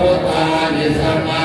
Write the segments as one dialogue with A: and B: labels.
A: พุทธานิสมา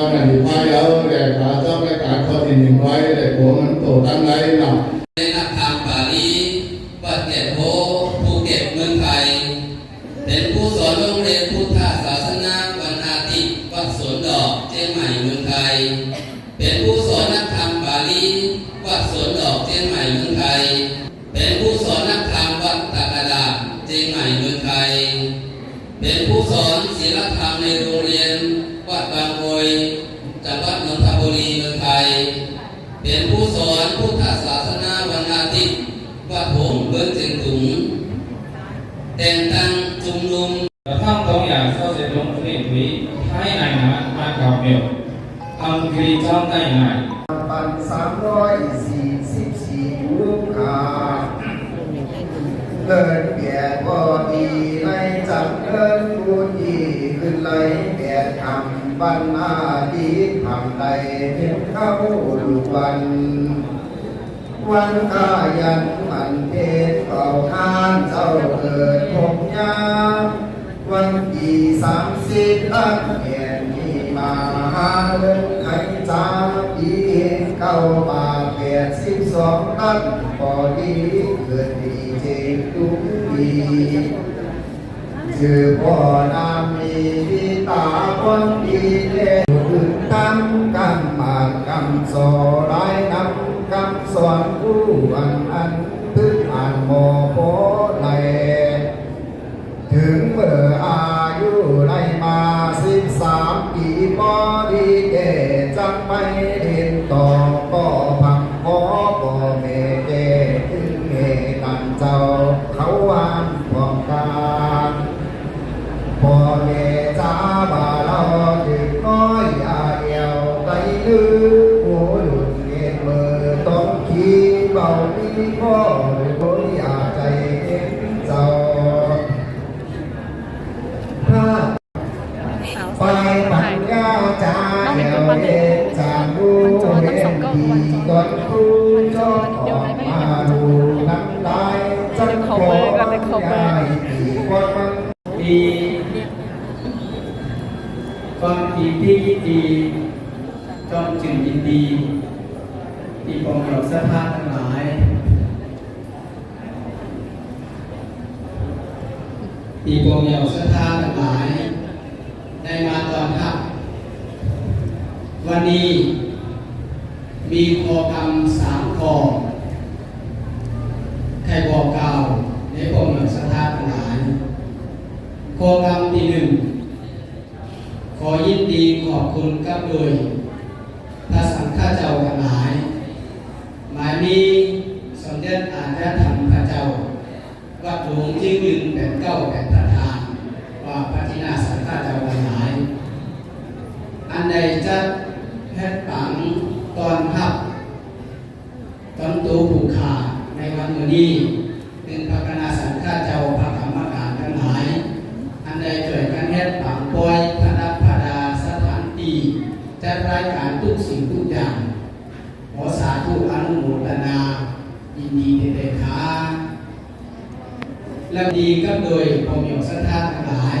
A: con này thì mai đó để cả cho cái cả có thì mình quay để của mình tổ tăng đấy nào เกิน
B: แก่
C: ก็ดีในจักเกิดผู้ดีขึ้นไร
D: แก่ทำบันอาดีทำใดเห็นเข้าดูวัน วันกายันมันเทศเก่าทานเจ้าเกิดพบยาวันดีสามสิบตั้งแห่นมีมาหาเลิกใคจ้า เก้ามาแปดสิบสองนั่นพอดีเกิดดีเจตุกดีคือพ่อนามมีพิตาคนดีเลถึงกรรมกรรมมากรรมสอร้ยนำกรรมสอนผู้อันอันพึ่งอ่านโมโพไลถึงเมื่ออายุไรมาสิบสามปีพอดีเดจังไป ก็จึง
E: ยินดีที่ผม
F: เหล่าเสื้อผ้าทั้งหลาย ที่ผมเหล่าเสื้อผ้าทั้งหลาย ในมาตอนขับวันนี้ นี้ เป็นพระคณะสังฆเจ้าพระธรรมการทั้งหลาย อันใดเกิดกันแพทย์ปังปล่อยพระนัพดาสถานตีจัดรายการทุกสิ่งทุกอย่าง ขอสาธุอนุโมทนายินดีเด็ดขาและดีก็โดยพอมีศรัทธา
B: ทั้งหลาย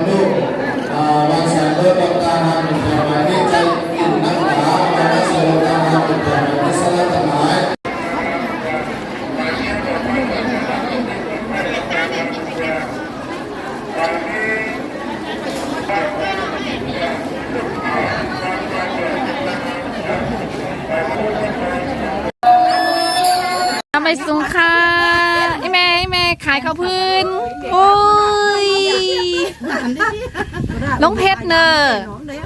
B: ลงเพ
G: ชร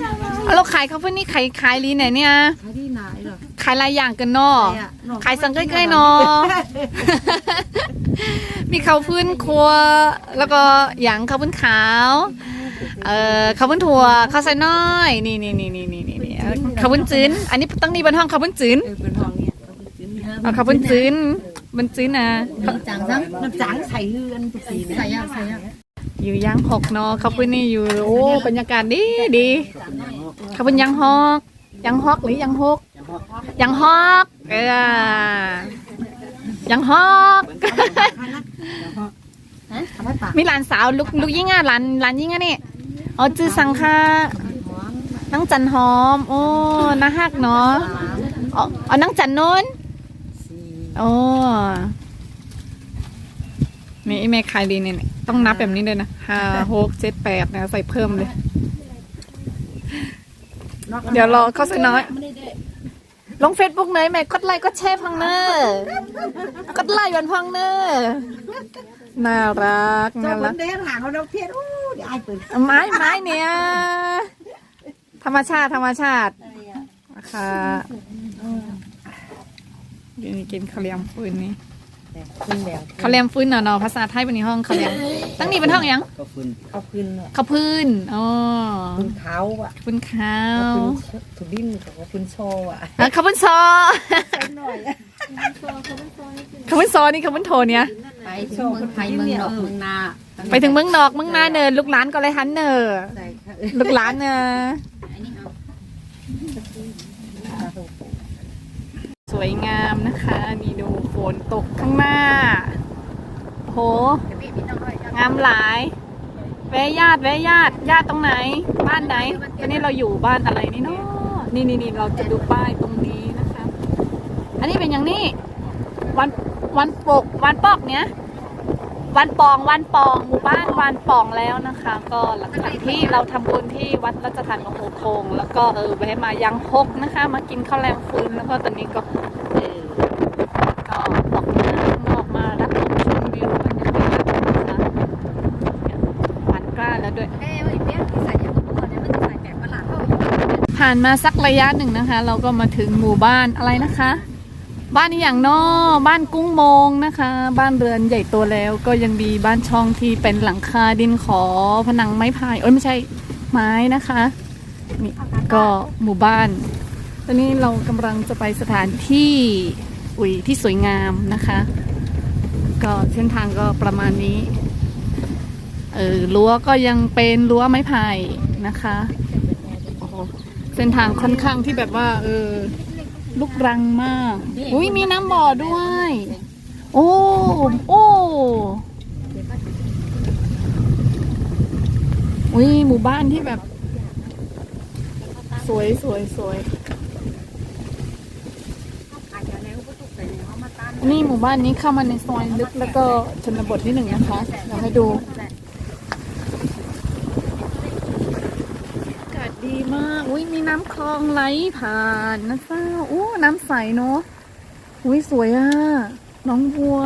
G: เนอะเอาเราขายข้าวพื้นนี่ขายขายลีไหนเนี่ยขายหลายอย่างกันเนาะขายสังใกล้ๆเนาะมีข้าวพื้นครัว แล้วก็อย่างข้าวพื้นขาว เอ่อข้าวพื้นถั่วข้าวใส่น้อย นี่นี่นี่นี่นี่นี่ข้าวพื้นจืนอันนี้ตั้งนี่บนห้องข้าวพื้นจืนเอาข้าวบนจืนบนจืนนะ
H: จังซังน้ำจังใส่เรือนใส่ยาใส่ยา
G: อยู่ยังหกเนาะข้าวปุ้นนี่อยู่โอ้บรรยากาศดีดีข้าวปุ้นยังฮอกยังฮอกหรือยังฮกยังฮอกเออยังฮอกมีหลานสาวลูกลูกยิ่งอะหลานหลานยิ่งอะนี่อ๋อจื้อสังค่ะนังจันหอม โอ้น่าฮักเนาะอ๋ออ๋อนังจันโน้นโอ้ มีไอเมคายดีเนี่ยต้องนับแบบนี้เลยนะห้าหกเจ็ดแปดนะใส่เพิ่มเลย เดี๋ยวรอเขาใส่น้อย ลงเฟซบุ๊กเนยแม่กดไลค์กดแชร์พังเนอร์กดไลค์วันพังเนอร์น่ารัก
H: เจ้า
G: น่า
H: ค
G: รั
H: น
G: ก
H: เด้หางเขาเราเพี้ยนอู้เดี๋ยวไอ้เปิด
G: ไม้ไม้เนี่ยธรรมชาติธรรมชาติค่ะกินกินข้าวเหลียมฟืนนี่
H: ขึ้นแล้ว
G: ข้าวเหลียมฟืนเนาะเนาะภาษาไทยเป็นในห้องข้าวเหลียมตั้งนี่เป็นห้องหยัง
F: ก็ฟื้น
H: เอาขึ้น
G: ข้าวพื้นอ๋อ
H: ขึ้นเขาอะ
G: พื้นข้าว
H: ขึ้นถุดินกับขึ้นโชว์อะ
G: อะข้าวพื้นซอ
H: หน่อย
G: ข้าวพื้นซอนี่ข้าวพื้นโทเนี่ย
H: ไปโชว์คนไทยเมืองนอกเมืองนา
G: ไปถึงเมืองนอกเมืองนาเนินลูกหลานก็เลยหันเนอ
H: ใส่ค่ะ
G: ลูกหลานเนอ สวยงามนะคะนี่ดูฝนตกข้างหน้า โห งามหลาย แวะญาติแวะญาติญาติตรงไหน บ้านไหนตอนนี้เราอยู่บ้านอะไรนี่เนาะนี่นี่นี่เราจะดูป้ายตรงนี้นะคะ อันนี้เป็นอย่างนี้ วันวันปกวันปอกเนี้ย วันปองวันปองหมู่บ้านวันปองแล้วนะคะ ก็หลังจากที่เราทำบุญที่วัดรัชทานมโหคง แล้วก็เออแวะมายังพกนะคะ มากินข้าวแรงฟืนแล้วก็ตอนนี้ก็เออก็ออกมาออกมารับชมวิวบรรยากาศนะคะหวานกล้าแล้วด้วยผ่านมาสักระยะหนึ่งนะคะ เราก็มาถึงหมู่บ้านอะไรนะคะ บ้านนี้อย่างนอบ้านกุ้งโมงนะคะ บ้านเรือนใหญ่โตแล้วก็ยังมีบ้านช่องที่เป็นหลังคาดินขอผนังไม้พายเอ้ยไม่ใช่ไม้นะคะนี่ก็หมู่บ้าน ตอนนี้เรากำลังจะไปสถานที่อุยที่สวยงามนะคะ ก็เส้นทางก็ประมาณนี้เออรั้วก็ยังเป็นรั้วไม้ไผ่นะคะโอ้โหเส้นทางค่อนข้างที่แบบว่าเออ ลูกรังมาก อุ้ยมีน้ำบ่อด้วย โอ้โอ้อุ้ยหมู่บ้านที่แบบ สวยสวยสวย
H: อาจจะแล้วก็ถูกใส่เขามาต้าน
G: นี่หมู่บ้านนี้เข้ามาในซอยลึกแล้วก็ชนบทนิดหนึ่งนะคะเราให้ดู อากาศดีมาก อุ้ยมีน้ำคลองไหลผ่านนะเจ้าอู้น้ำใสเนาะอุ้ยสวยอะน้องบัว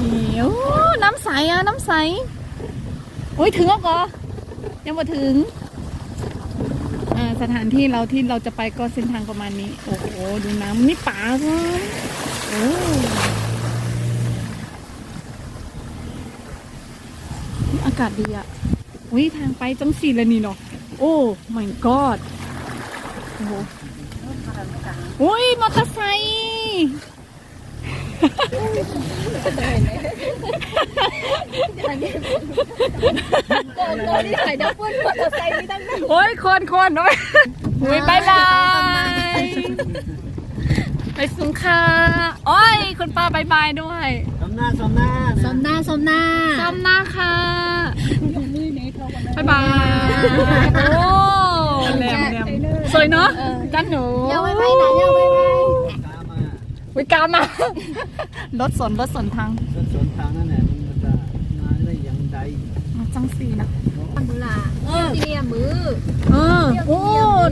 G: นี่โอ้น้ำใสอะน้ำใสอุ้ยถึงแล้วเหรอยังมาถึงสถานที่เราที่เราจะไปก็เส้นทางประมาณนี้ โอ้โหดูน้ำนี่ป่าเลยโอ้อากาศดีอะ อุ้ยทางไปจังสีเลยนี่เนาะโอ้ my god โอ้โหอุ้ยมอเตอร์ไซค์โอ้ยคนคนโอ้ยอุ้ยบายบายไปสุงค่ะโอ้ยคุณป้าบายบายด้วย
F: สมหน้าสมหน้า
H: สมหน้าสมหน้า
G: ซ้ำหน้าค่ะ บายบายโอ้แหลมแหลมสวยเนาะกันหนู
H: เยาไว้ไว้ไหนเยาไว้ไว้
G: วิกามา รถสนรถสนทาง
F: สวนทางนั่นแหละมันจะมาได้อย่างใด
G: มาจังสีนะ
H: มือละเออที่เนี่ยมือ
G: เออโอ้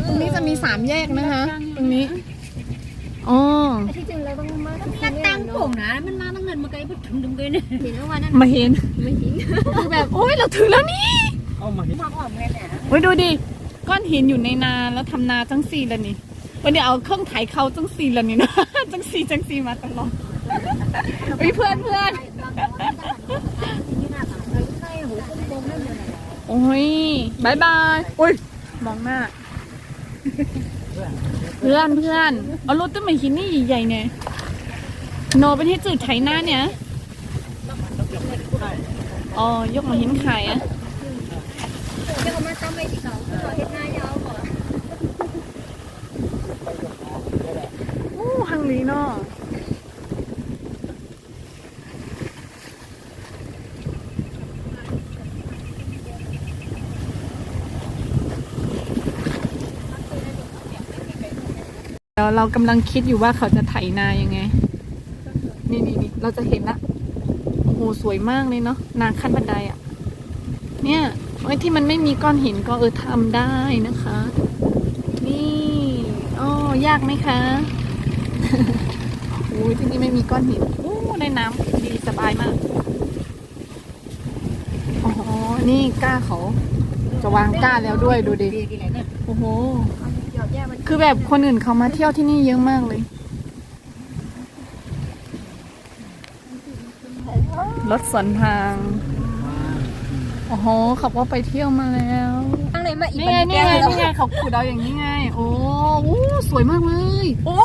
G: ตรงนี้จะมีสามแยกนะคะ ตรงนี้อ๋อ
H: ที่จริงเราต้องมาตั้งตั้งผมนะ มันมาตั้งเงินมาไกลพูดถึงดึงเลยเนี่ยเห็นแล้ววันนั้น
G: มาเห็น
H: ไม่ทิ้ง
G: คือแบบโอ้ยเราถึงแล้วนี่
F: เข้ามาเห็น
H: มาอ่อมเลยเนี่ย
G: โอ้ยดูดิ ก้อนหินอยู่ในนาแล้วทำนาจังสีแล้วนี่ วันนี้เอาเครื่องไถเขาจังสีแล้วนี่นะ จังสีจังสีมาตลอดวิเพื่อนเพื่อนโอ้ยบายบายอุ้ย มองหน้า เพื่อนเพื่อนเอารถต้นไม้หินนี่ใหญ่ๆเนี่ยโนเป็นที่จืดไถหน้าเนี่ย อ๋อ ยกมาหินขายอะ
H: เดี๋ยวมาตั้งไปที่ เห็นหน้ายาวก่อน
G: อู้ฮังลีเนาะเดี๋ยวเรากำลังคิดอยู่ว่าเขาจะไถนายังไง นี่นี่นี่เราจะเห็นละโอ้โหสวยมากเลยเนาะ นาขั้นบันไดอะ่ะ เนี่ย ไอ้ที่มันไม่มีก้อนหินก็เออทำได้นะคะ นี่อ๋อยากไหมคะโอ้ยที่นี่ไม่มีก้อนหินโอ้ในน้ำดีสบายมากอ๋อนี่กล้าเขาจะวางกล้าแล้วด้วยดูดิโอ้โหคือแบบคนอื่นเขามาเที่ยวที่นี่เยอะมากเลยรถสวนทาง โอ้โหเขาก็ไปเที่ยวมาแล้ว
H: ตั้งเลยมาอีก
G: นี่ไงนี่ไงนี่ไงเขาขุดเอาอย่างนี้ไง โอ้โหสวยมากเลย โอ้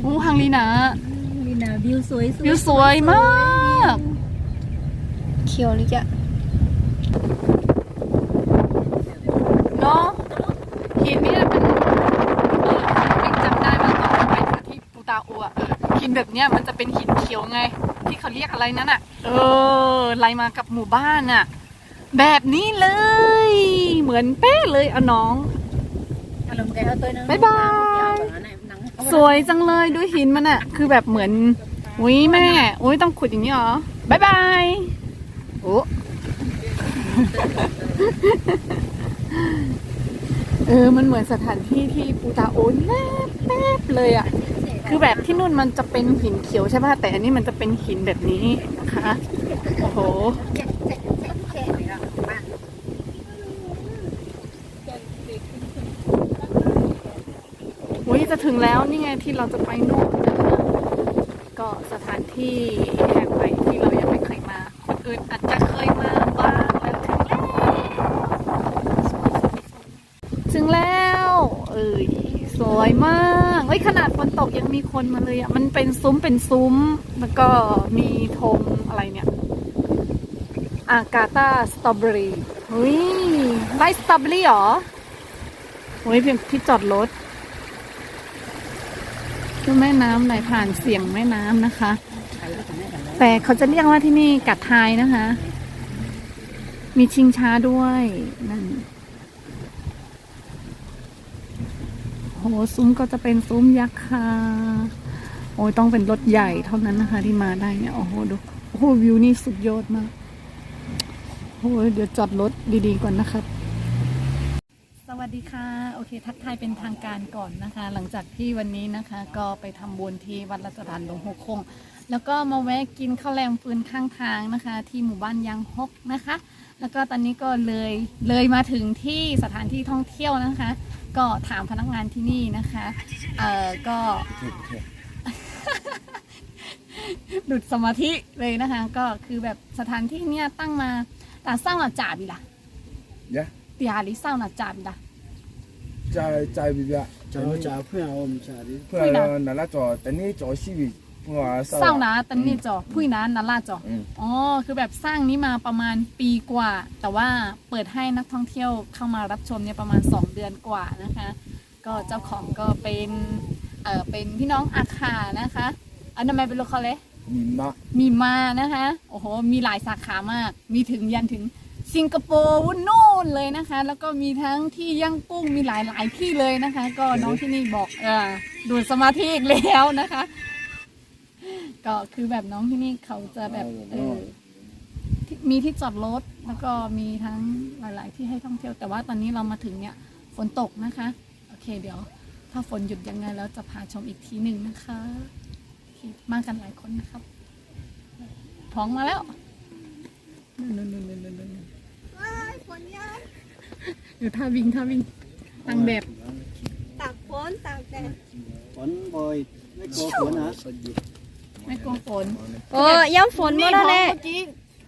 G: โอ้ฮังลีนะ
H: มีนาวิวสวย
G: วิวสวยมาก
H: เขียวเลยจ้ะ
G: เนาะหินนี่มันเออไม่จำได้ว่าตอนไปที่ปูตาอัวเออหินแบบเนี้ยมันจะเป็นหินเขียวไง ที่เขาเรียกอะไรนั่นอะเออไล่มากับหมู่บ้านอะแบบนี้เลย เหมือนเป๊ะเลยอะน้อง
H: อารมณ์แกเอาตัวนึง
G: บ๊ายบาย สวยจังเลยดูหินมันอะคือแบบเหมือนอุ้ยแม่อุ้ยต้องขุดอย่างนี้เหรอบายบายโอ้เออมันเหมือนสถานที่ที่ปูตาโอนแลบแป๊บเลยอะ คือแบบที่นู่นมันจะเป็นหินเขียวใช่ป่ะแต่อันนี้มันจะเป็นหินแบบนี้นะคะโอ้โหอุ้ยจะถึงแล้วนี่ไงที่เราจะไปโน่นนะคะก็สถานที่แห่งใหม่ที่เรายังไม่เคยมา คนอื่นอาจจะเคยมาบ้างแล้วถึงแล้วถึงแล้ว เอ้ยสวยมาก ฮ้ยขนาดฝนตกยังมีคนมาเลยอะ มันเป็นซุ้มเป็นซุ้ม แล้วก็มีธงอะไรเนี่ย อากาตาสตรอเบอรี่เฮ้ยไล่สตรอเบอรี่หรอเฮ้ยเพียงที่จอดรถคือแม่น้ำไหลผ่านเสียงแม่น้ำนะคะ แต่เขาจะเรียกว่าที่นี่กัดทายนะคะ มีชิงช้าด้วยนั่น โหซุ้มก็จะเป็นซุ้มยักษ์ค่ะโอ้ยต้องเป็นรถใหญ่เท่านั้นนะคะ ที่มาได้เนี่ยโอ้โหดูโอ้โหวิวนี่สุดยอดมากโอ้ยเดี๋ยวจอดรถดีๆก่อนนะครับสวัสดีค่ะ โอเค ทักทายเป็นทางการก่อนนะคะ หลังจากที่วันนี้นะคะ ก็ไปทำบุญที่วัดรัชดานหลวงหกคง แล้วก็มาแวะกินข้าวแรงฟืนข้างทางนะคะ ที่หมู่บ้านยางฮกนะคะ แล้วก็ตอนนี้ก็เลยเลยมาถึงที่สถานที่ท่องเที่ยวนะคะ ก็ถามพนักงานที่นี่นะคะเออก็ ดุดสมาธิเลยนะคะ ก็คือแบบสถานที่เนี้ยตั้งมาแต่สร้างหลัจ่าบีละ
A: Ja,
G: เตียหรือสร้างหลัจ่าบีละ
A: 在บี边，在
D: จ่ายเพื่อนอผมจา
A: ดิ เพื่อนั่นละจอแต่
I: นี่จอชีวิต ว่เศ
G: ร้านะตันนี่จอพุ้ยนะนาลาจอ
A: อม
G: อ๋อคือแบบสร้างนี้มาประมาณปีกว่า แต่ว่าเปิดให้นักท่องเที่ยวเข้ามารับชมเนี่ยประมาณ 2 เดือนกว่านะคะ ก็เจ้าของก็เป็นเออเป็นพี่น้องอาคานะคะอันนั้นไมเป็นโลเคเลย
A: มีมะ
G: มีมานะคะ โอ้โห มีหลายสาขามาก มีถึงยันถึงสิงคโปร์วุ่นนู่นเลยนะคะ แล้วก็มีทั้งที่ย่างกุ้ง มีหลายหลายที่เลยนะคะ ก็น้องที่นี่บอกเออดูสมาธิอีกแล้วนะคะ ก็คือแบบน้องที่นี่เขาจะแบบเออที่มีที่จอดรถแล้วก็มีทั้งหลาย ๆ ที่ให้ท่องเที่ยวแต่ว่าตอนนี้เรามาถึงเนี่ยฝนตกนะคะ โอเคเดี๋ยว ถ้าฝนหยุดยังไงแล้วจะพาชมอีกทีหนึ่งนะคะโอเคมากันหลายคนนะครับท้องมาแล้วนู่นนู่นนู่นนู่นนู่นนู่นเดี๋ยวท่าวิ่งท่าวิ่งตั้งแบบ
H: ตากฝนตากแดด
D: ฝนบ่อยไม่กลัวฝนนะ
G: ไม่กลัวฝน
H: โอ้ย่ำฝน
G: นี่
H: มา
G: เพ
H: แล้ว
G: ราะ
H: แหละ
G: เมื่อกี้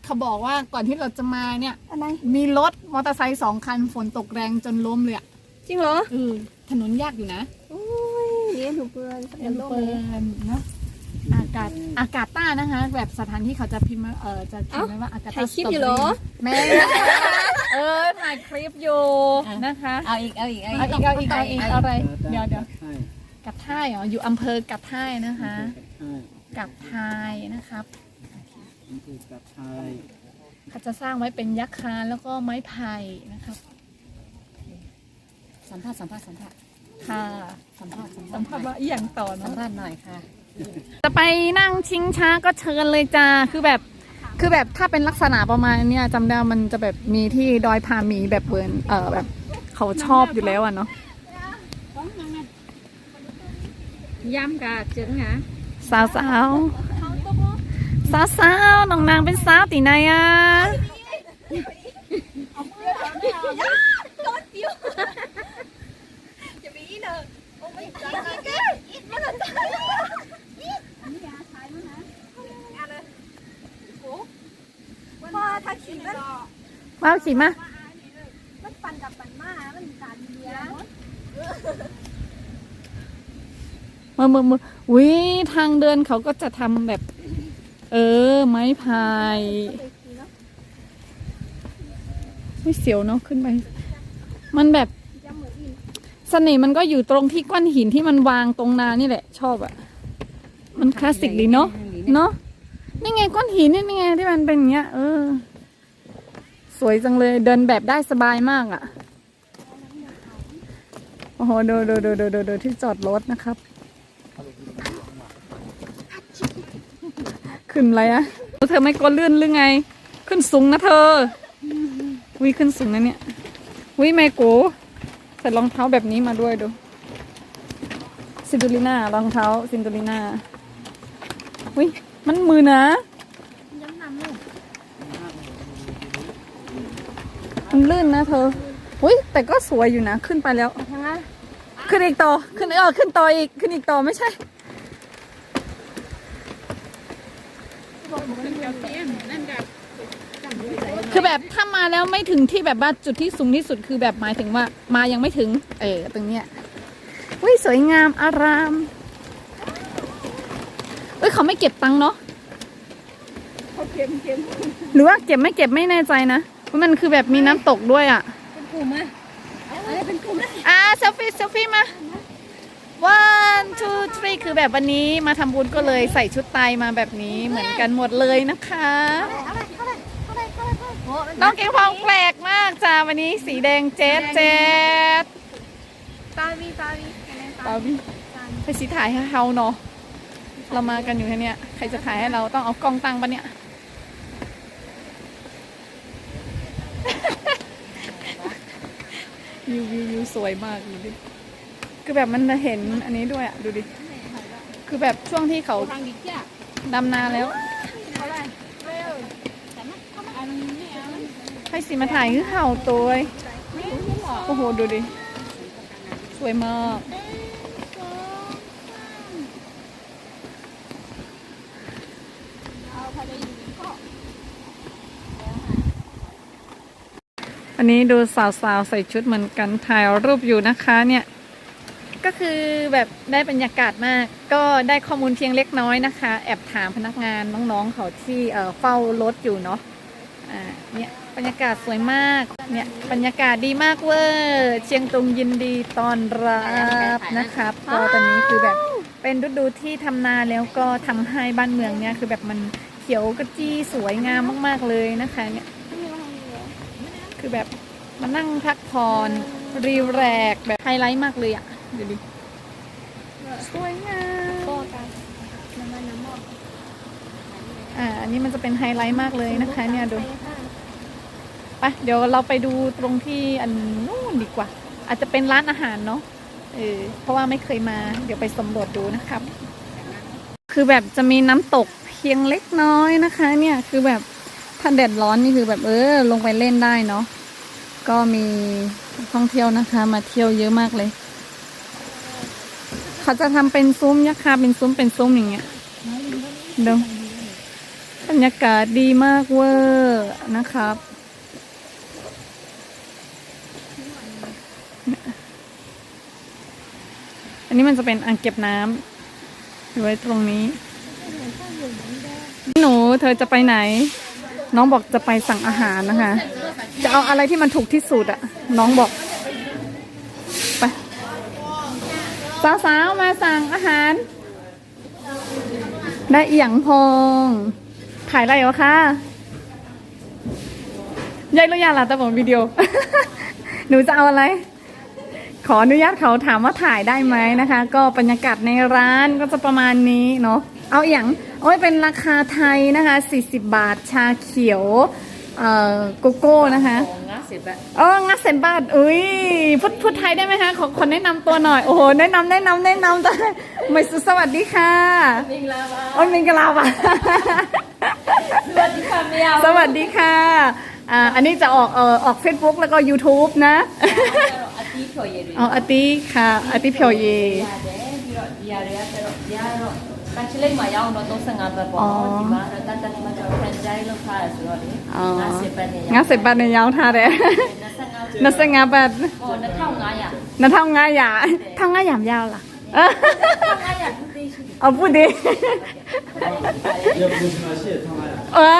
G: เขาบอกว่าก่อนที่เราจะมาเนี่ย
H: อะไร
G: มีรถมอเตอร์ไซค์สองคันฝนตกแรงจนล้มเลยอะ
H: จริงเหรอ
G: เออถนนยากอยู่นะ
H: อุ้ยเรียนถูกเพื่อน
G: เอ็นเปิลเนาะอากาศอากาศต้านะคะ แบบสถานที่เขาจะพิมพ์ว่าเออจะเขียนไว้ว่าอากาศ
H: ถ่ายคลิปอยู่เหรอ
G: แม่เออถ่ายคลิปอยู่นะคะ
H: เอาอีกเอาอีกเอา
G: เอาอีกเอาอีกเอาอีกเอาอะไร
D: แต่
G: เดี๋ยวเดี๋ยว
D: ใช่
G: กับท่ายเหรออยู่อำเภอกับท่ายนะคะ
D: ใช่
G: กับท่ายนะครับ
D: มันคือกับไทย
G: เขาจะสร้างไว้เป็นยักษ์คานแล้วก็ไม้ไผ่นะครับ
H: สัมภาษณ์สัมภาษณ์สัมภาษณ์
G: ค่ะ
H: สัมภาษณ์สัม
G: สั
H: ภามษณ์
G: ภาษณ์ว่าอีหยังต่อ
H: สัม
G: เนาะ
H: ภาษณ์หน่อยค่ะ
G: จะไปนั่งชิงช้าก็เชิญเลยจ้าคือแบบ คือแบบถ้าเป็นลักษณะประมาณเนี้ยจำได้มันจะแบบมีที่ดอยพาหมีแบบเบิร์นเออแบบเขาชอบอยู่แล้วอะเนาะ
H: ย่ำกะเจอไง
G: สาวสาวสาวสาวๆน้องนางเป็นสาวตีไหนอะ
H: พอถ้าขี่มัน
G: มาเอาขี่มา
H: มันปั่นกับปั่นมามันการเลี้ย
G: มือมือมืออุ้ยทางเดินเขาก็จะทำแบบ เออ ไม้พายไม่เสียวเนาะขึ้นไป มันแบบเสน่ห์มันก็อยู่ตรงที่ก้อนหินที่มันวางตรงนานี่แหละ ชอบอะมันคลาสสิกดีเนาะเนาะนี่ไงก้อนหินนี่ไงที่มันเป็นอย่างเงี้ย เออ สวยจังเลยเดินแบบได้สบายมากอะ่ะโอ้โหดูดูดูดูดูดูที่จอดรถนะครับ ขึ้นอะไรอะเธอไม่กลัวลื่นหรือไง ขึ้นสูงนะเธอวิขึ้นสูงนะเนี่ยวิไม่กูใส่รองเท้าแบบนี้มาด้วยดูซินดูลิน่ารองเท้าซินดูลิน่าวิมันมือนะ
H: ย้ำนำลูก
G: มันลื่นนะเธออุ้ยแต่ก็สวยอยู่นะ ขึ้นไปแล้ว ขึ้นอีกต่อขึ้นเออขึ้นต่ออีกขึ้นอีกต่อไม่ใช่ คือแบบถ้ามาแล้วไม่ถึงที่แบบว่าจุดที่สูงที่สุดคือแบบหมายถึงว่า มายังไม่ถึง เออตรงเนี้ยอุ้ยสวยงามอารามเอ้ยเขาไม่เก็บตังค์เนาะเขาเก็บเก็บหรือว่าเก็บไม่เก็บไม่แน่ใจนะเพราะมันคือแบบมีน้ำตกด้วยอะ
H: เป็นกลุ่มไหมอะไรเป็นกลุ่มนะ
G: อ่าเซลฟี่เซลฟี่มา one two three คือแบบวันนี้มาทำบุญก็เลยใส่ชุดไตรมาแบบนี้เหมือนกันหมดเลยนะคะ
H: อะไรอะไรอะไรอะไรโอ้
G: น้องเก่งพองแปลกมากจ้าวันนี้สีแดงเจ๊ดเจ๊ด
H: ตาวีตาวี
G: ตาวิไปสีถ่ายให้เขาเนาะ เรามากันอยู่แค่เนี้ยใครจะถ่ายให้เราต้องเอากล้องตั้งปะเนี่ย วิววิววิวสวยมากดูดิ คือแบบมันจะเห็นอันนี้ด้วยอะ ดูดิ คือแบบช่วงที่เขา
H: ดำ
G: นาแล้วให้สีมาถ่ายคือเห่าตัวโอ้โห ดูดิ สวยมากอันนี้ดูสาวๆใส่ชุดเหมือนกันถ่ายรูปอยู่นะคะเนี่ย ก็คือแบบได้บรรยากาศมาก ก็ได้ข้อมูลเพียงเล็กน้อยนะคะ แอบถามพนักงานน้องๆเขาที่เอ่อเฝ้ารถอยู่เนาะอ่าเนี่ยบรรยากาศสวยมากเนี่ยบรรยากาศดีมากเวอร์เชียงตุงยินดีตอนรับนะครับก็ตอนนี้คือแบบเป็นฤดูที่ทำนาแล้วก็ทำให้บ้านเมืองเนี่ยคือแบบมันเขียวกระจี้สวยงามมาก ๆเลยนะคะเนี่ยคือแบบมานั่งพักผ่อนรีแรกแบบไฮไลท์มากเลยอะ ดูดิสวยงาม
H: ก็กันน้ำมันน้ำหมอก
G: อ่าอันนี้มันจะเป็นไฮไลท์มากเลยนะคะ เนี่ยดูไปเดี๋ยวเราไปดูตรงที่อันนู้นดีกว่า อาจจะเป็นร้านอาหารเนาะเออเพราะว่าไม่เคยมาเดี๋ยวไปสำรวจดูนะครับ คือแบบจะมีน้ำตกเพียงเล็กน้อยนะคะ เนี่ยคือแบบถ้าแดดร้อนนี่คือแบบเออลงไปเล่นได้เนาะก็มีท่องเที่ยวนะคะ มาเที่ยวเยอะมากเลย เขาจะทำเป็นซุ้มยักษ์ค่ะเป็นซุ้มเป็นซุ้มอย่างเงี้ยเดี๋ยวบรรยากาศดีมากเวอร์นะครับ อันนี้มันจะเป็นอ่างเก็บน้ำอยู่ไว้ตรงนี้ หนูเธอจะไปไหน น้องบอกจะไปสั่งอาหารนะคะ จะเอาอะไรที่มันถูกที่สุดอะน้องบอก ไป สาวๆมาสั่งอาหาร ได้เอียงพองถ่ายอะไรวะคะยายรู้ยังล่ะแต่ผมวิดีโอ หนูจะเอาอะไร ขออนุญาตเขาถามว่าถ่ายได้ไหมนะคะ ก็บรรยากาศในร้านก็จะประมาณนี้เนาะเอาเอียงโอ้ยเป็นราคาไทยนะคะ 40 บาทชาเขียว เอ่อโกโก้นะคะ เอ้เงาดเซนบาทอุ้ยพูดพูดไทยได้ไหมคะขอคนแนะนำตัวหน่อยโอ้โหแนะนำแนะนำแนะนำตอนไม่สุสวัสดีค่ะมิงลาวาอ๋อมิงกะลาวะ สวัสดีค่ะเมียวสวัสดีค่ะอ่าอันนี้จะออกเอ่อออกเฟซบุ๊กแล้วก็ยูทูบนะอา
J: ทิตย์เฉยเลย
G: อ๋ออาติค่ะอาติเพียวเย
J: ပန်ချလိတ်မှာရအောင်တော့35ဘတ်ပေါ့နော်ဒီမှာတော့တန်တန်မှာကျွန်တော်ဖန်ကြားလောက်ထားရဆိုတော့လေ50ဘတ်နဲ့ရ
G: 50ဘတ်နဲ့ရောင်းထားတယ်
J: 25
G: ဘတ်
J: ဟော2500
G: 2500 1500မရလားအပူဒီ
J: ရပူစမရှိ
G: ထားရအာ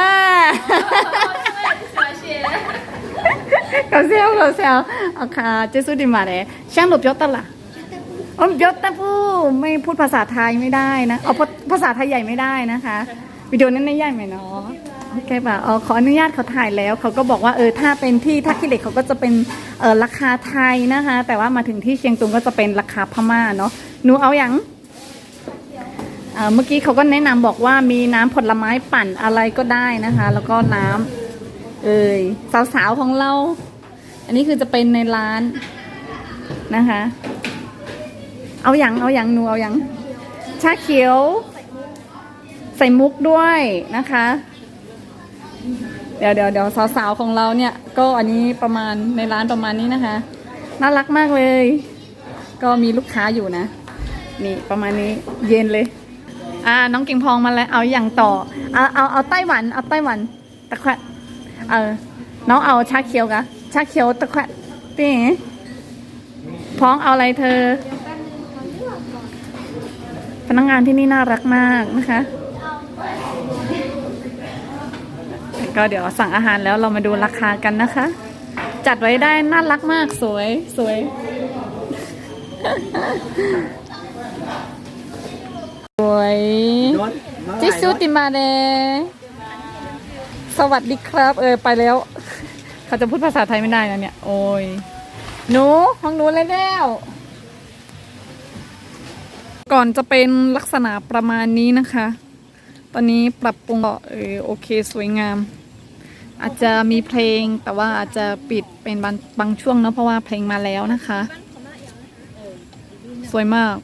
G: ကောင်းစေ
E: အောင်လို့ဆရာအခါကျေး
G: ဇူးတင်
J: ပါတယ်
G: ရှမ်းလို့ပြောတတ်လား อ๋อยศตะผู้ไม่พูดภาษาไทยไม่ได้นะเอาภาษาไทยใหญ่ไม่ได้นะคะวิดีโอนั้นใหญ่ไหมเนาะโอเคป่ะอ๋อขออนุญาตเขาถ่ายแล้วเขาก็บอกว่าเออถ้าเป็นที่ท่าขี้เหล็กเขาก็จะเป็นเออราคาไทยนะคะ แต่ว่ามาถึงที่เชียงตุงก็จะเป็นราคาพม่าเนาะหนูเอาอย่างเมื่อกี้เขาก็แนะนำบอกว่ามีน้ำผลไม้ปั่นอะไรก็ได้นะคะ แล้วก็น้ำเอ่ยสาวๆของเรา อันนี้คือจะเป็นในร้านนะคะ เอาอย่างเอาอย่างหนูเอาอย่างชาเขียว ใส่มุกด้วยนะคะ เดี๋ยวเดี๋ยวเดี๋ยวสาวๆของเราเนี่ย ก็อันนี้ประมาณในร้านประมาณนี้นะคะ น่ารักมากเลย ก็มีลูกค้าอยู่นะ นี่ประมาณนี้เย็นเลย อ่าน้องกิ่งพองมาแล้ว เอาอย่างต่อ เอาเอาเอาไต้หวันเอาไต้หวันตะแคระเออน้องเอาชาเขียวกะชาเขียวตะแคระตีพ้องเอาอะไรเธอ นักงานที่นี่น่ารักมากนะคะก็เดี๋ยวสั่งอาหารแล้วเรามาดูราคากันนะคะ จัดไว้ได้น่ารักมากสวยสวย สวยจิสุติมาเดสวัสดีครับ เออไปแล้ว เขาจะพูดภาษาไทยไม่ได้นะเนี่ย โอ้ยหนูห้องหนูเลยแล้ว ก่อนจะเป็นลักษณะประมาณนี้นะคะ ตอนนี้ปรับปรุงก็เออโอเคสวยงาม อาจจะมีเพลงแต่ว่าอาจจะปิดเป็นบางบางช่วงเนาะเพราะว่าเพลงมาแล้วนะคะ สวยมาก